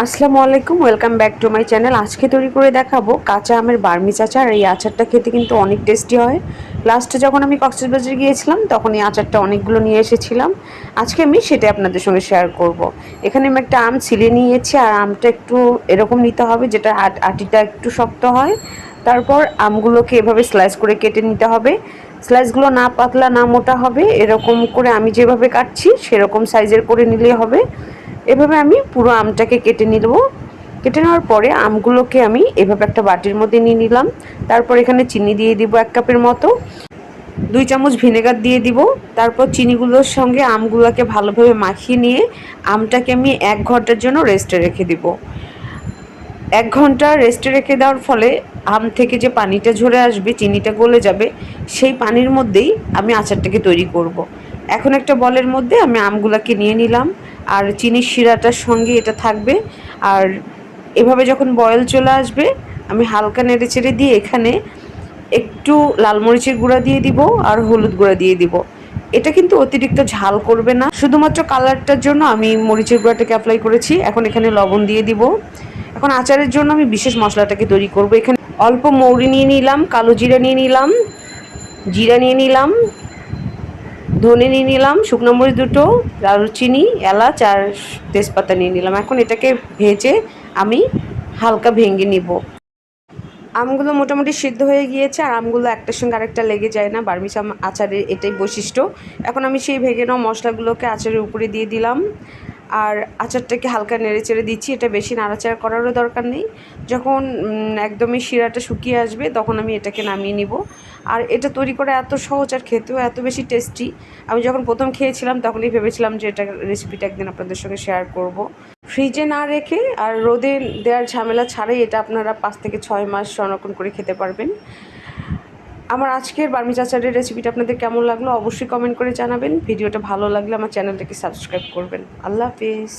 আসসালামু আলাইকুম, welcome back to my channel. আজকে তৈরি করে দেখাবো কাঁচা আমের বার্মিজ আচার এই আচারটা খেতে কিন্তু অনেক টেস্টি হয়। লাস্টে যখন আমি কক্সবাজার গিয়েছিলাম, তখন এই আচারটা অনেকগুলো নিয়ে এসেছিলাম। আজকে আমি সেটাই আপনাদের সঙ্গে শেয়ার করব। এখানে আমি একটা আম ছিলে নিয়েছি, আর আমটা একটু এরকম নিতে হবে যেটা আট আটিটা একটু শক্ত হয়। তারপর আমগুলোকে এভাবে স্লাইস করে কেটে নিতে হবে। স্লাইসগুলো না পাতলা, না মোটা হবে, এরকম করে আমি যেভাবে কাটছি, সেরকম সাইজের করে নিলে হবে। এভাবে আমি পুরো আমটাকে কেটে নিব। কেটে নেওয়ার পরে আমগুলোকে আমি এভাবে একটা বাটির মধ্যে নিয়ে নিলাম। তারপর এখানে চিনি দিয়ে দিব এক কাপের মতো। দুই চামচ ভিনেগার দিয়ে দিব। তারপর চিনিগুলোর সঙ্গে আমগুলোকে ভালোভাবে মাখিয়ে নিয়ে আমটাকে আমি এক ঘণ্টার জন্য রেস্টে রেখে দিব। এক ঘণ্টা রেস্টে রেখে দেওয়ার ফলে আম থেকে যে পানিটা ঝরে আসবে, চিনিটা গলে যাবে, সেই পানির মধ্যেই আমি আচারটাকে তৈরি করব। এখন একটা বলের মধ্যে আমি আমগুলাকে নিয়ে নিলাম। আর চিনির শিরাটার সঙ্গে এটা থাকবে। আর এভাবে যখন বয়েল চলে আসবে, আমি হালকা নেড়ে চেড়ে দিয়ে এখানে একটু লাল মরিচের গুঁড়া দিয়ে দিব আর হলুদ গুঁড়া দিয়ে দিব। এটা কিন্তু অতিরিক্ত ঝাল করবে না। শুধুমাত্র কালারটার জন্য আমি মরিচের গুঁড়াটাকে অ্যাপ্লাই করেছি। এখন এখানে লবণ দিয়ে দিব। এখন আচারের জন্য আমি বিশেষ মশলাটাকে তৈরি করব। এখানে অল্প মৌরি নিয়ে নিলাম, কালো জিরা নিয়ে নিলাম, জিরা নিয়ে নিলাম ধনে নিয়ে নিলাম, শুকনো মরিচ দুটো দারুচিনি এলাচ আর তেজপাতা নিয়ে নিলাম। এখন এটাকে ভেজে আমি হালকা ভেঙে নিব। আমগুলো মোটামুটি সিদ্ধ হয়ে গিয়েছে, আর আমগুলো একটার সঙ্গে আরেকটা লেগে যায় না বার্মিস আম আচারের এটাই বৈশিষ্ট্য। এখন আমি সেই ভেঙে নেওয়া মশলাগুলোকে আচারের উপরে দিয়ে দিলাম। আর আচারটাকে হালকা নেড়ে চেড়ে দিচ্ছি, এটা বেশি নাড়াচাড়া করারও দরকার নেই। যখন একদমই শিরাটা শুকিয়ে আসবে, তখন আমি এটাকে নামিয়ে নিব। আর এটা তৈরি করা এত সহজ আর খেতেও এত বেশি টেস্টি। আমি যখন প্রথম খেয়েছিলাম, তখনই ভেবেছিলাম যে এটা রেসিপিটা একদিন আপনাদের সঙ্গে শেয়ার করব। ফ্রিজে না রেখে আর রোদে দেওয়ার ঝামেলা ছাড়াই এটা আপনারা পাঁচ থেকে ছয় মাস সংরক্ষণ করে খেতে পারবেন। আমার আজকের বার্মি চাচারের রেসিপিটা আপনাদের কেমন লাগল অবশ্যই কমেন্ট করে জানাবেন। ভিডিওটা ভালো লাগলে আমার চ্যানেলটাকে সাবস্ক্রাইব করবেন। আল্লাহ হাফিজ।